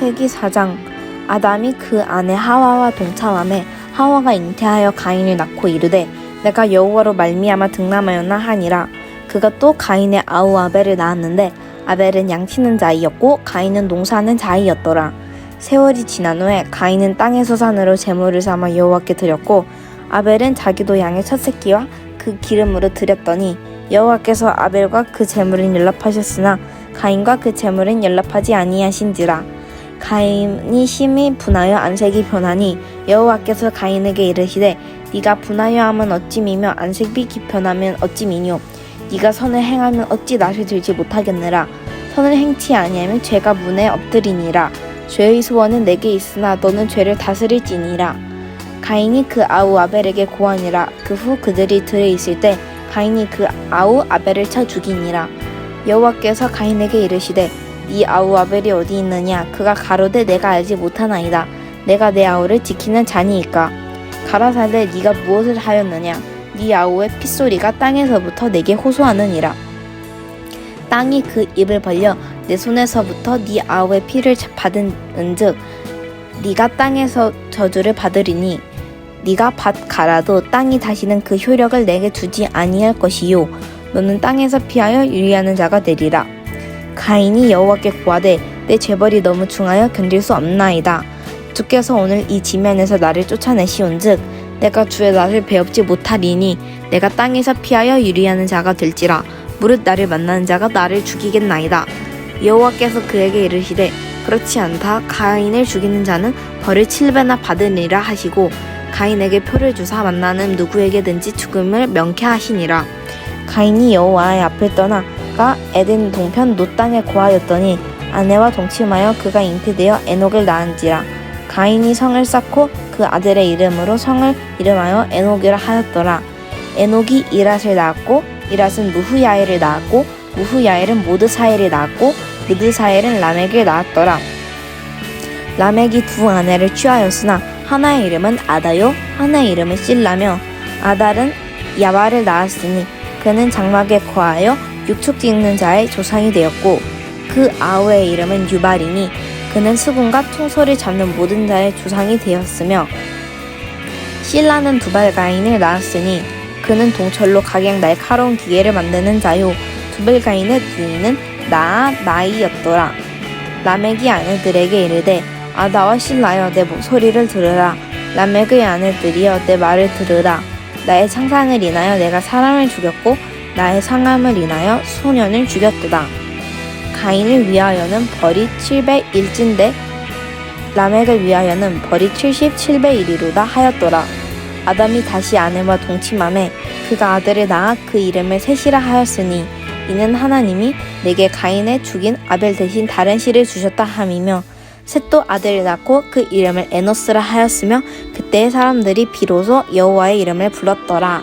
창세기 4장 아담이 그 아내 하와와 동참함에 하와가 잉태하여 가인을 낳고 이르되 내가 여호와로 말미암아 등남하였나 하니라. 그가 또 가인의 아우 아벨을 낳았는데 아벨은 양치는 자이었고 가인은 농사하는 자이었더라. 세월이 지난 후에 가인은 땅에서 산으로 제물을 삼아 여호와께 드렸고 아벨은 자기도 양의 첫 새끼와 그 기름으로 드렸더니 여호와께서 아벨과 그 제물은 연락하셨으나 가인과 그 제물은 연락하지 아니하신지라 가인이 심히 분하여 안색이 변하니 여호와께서 가인에게 이르시되 네가 분하여 함은 어찌 미며 안색이 변하면 어찌 미뇨? 네가 선을 행하면 어찌 낯을 들지 못하겠느라? 선을 행치 아니하면 죄가 문에 엎드리니라. 죄의 소원은 내게 있으나 너는 죄를 다스릴지니라. 가인이 그 아우 아벨에게 고하니라. 그 후 그들이 들에 있을 때 가인이 그 아우 아벨을 쳐 죽이니라. 여호와께서 가인에게 이르시되 네 아우 아벨이 어디 있느냐? 그가 가로되 내가 알지 못하나이다. 내가 내 아우를 지키는 자니이까 가라사대 네가 무엇을 하였느냐? 네 아우의 핏소리가 땅에서부터 내게 호소하느니라. 땅이 그 입을 벌려 내 손에서부터 네 아우의 피를 받은즉 네가 땅에서 저주를 받으리니 네가 밭 갈아도 땅이 다시는 그 효력을 내게 주지 아니할 것이요. 너는 땅에서 피하여 유리하는 자가 되리라 가인이 여호와께 구하되 내 죄벌이 너무 중하여 견딜 수 없나이다. 주께서 오늘 이 지면에서 나를 쫓아내시온즉 내가 주의 낯을 배웁지 못하리니 내가 땅에서 피하여 유리하는 자가 될지라 무릇 나를 만나는 자가 나를 죽이겠나이다. 여호와께서 그에게 이르시되 그렇지 않다. 가인을 죽이는 자는 벌을 칠배나 받으리라 하시고 가인에게 표를 주사 만나는 누구에게든지 죽음을 명쾌하시니라. 가인이 여호와의 앞을 떠나 가 에덴 동편 노 땅에 고하였더니 아내와 동침하여 그가 잉태되어 에녹을 낳은지라. 가인이 성을 쌓고 그 아들의 이름으로 성을 이름하여 에녹이라 하였더라. 에녹이 이랏을 낳았고 이랏은 무후야엘을 낳았고 무후야엘은 모드사엘을 낳았고 모드사엘은 라멕을 낳았더라. 라멕이 두 아내를 취하였으나 하나의 이름은 아다요 하나의 이름은 실라며 아달은 야발을 낳았으니 그는 장막에 거하여 육축 찍는 자의 조상이 되었고 그 아우의 이름은 유발이니 그는 수군과 통소를 잡는 모든 자의 조상이 되었으며 실라는 두발가인을 낳았으니 그는 동철로 각양 날카로운 기계를 만드는 자요. 두발가인의 부인은 나아 나이였더라. 라멕이 아내들에게 이르되 아다와 실라여 내 소리를 들으라. 라멕의 아내들이여 내 말을 들으라. 나의 창상을 인하여 내가 사람을 죽였고 나의 상함을 인하여 소년을 죽였도다. 가인을 위하여는 벌이 7배 1진데 라멕을 위하여는 벌이 77배 1이로다 하였더라. 아담이 다시 아내와 동침함에 그가 아들을 낳아 그 이름을 셋이라 하였으니 이는 하나님이 내게 가인의 죽인 아벨 대신 다른 씨를 주셨다 함이며 셋도 아들을 낳고 그 이름을 에노스라 하였으며 그때의 사람들이 비로소 여호와의 이름을 불렀더라